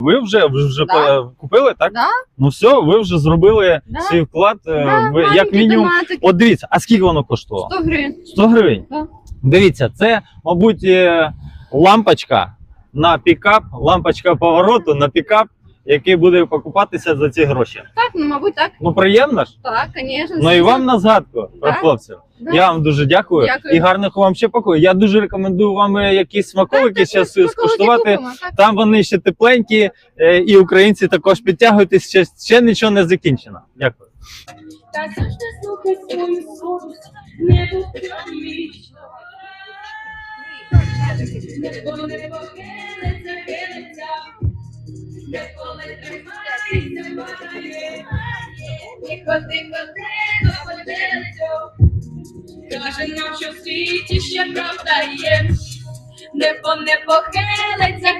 Ви вже ви вже Да. е, купили, так? Да. Ну все, ви вже зробили Да. свій вклад. е, Да, ви, як маленькі мінімум. томатики. От дивіться, а скільки воно коштувало? 100 гривень. 100 гривень. Да. Дивіться, це, мабуть, е, лампочка на пікап, лампочка повороту на пікап, який буде покупатися за ці гроші. Так, ну, мабуть, так. Ну приємно ж? Так, звісно. Ну і вам на згадку про Да. хлопців. Да. Я вам дуже дякую. Дякую. і гарних вам ще покою. Я дуже рекомендую вам е, якісь смаколики ще Смаколики скуштувати. купимо. Там вони ще тепленькі, е, і українці також підтягуйтесь. Ще, ще нічого не закінчено. Дякую. Та завжди слухай свою совість, не будь вічно. Небо не похилиться, хилиться, ніколи тримайся, падає. Тихо, тихо, тихо, подивиться. Каже нам, що в світі ще правда є. Небо не похилиться, хилиться,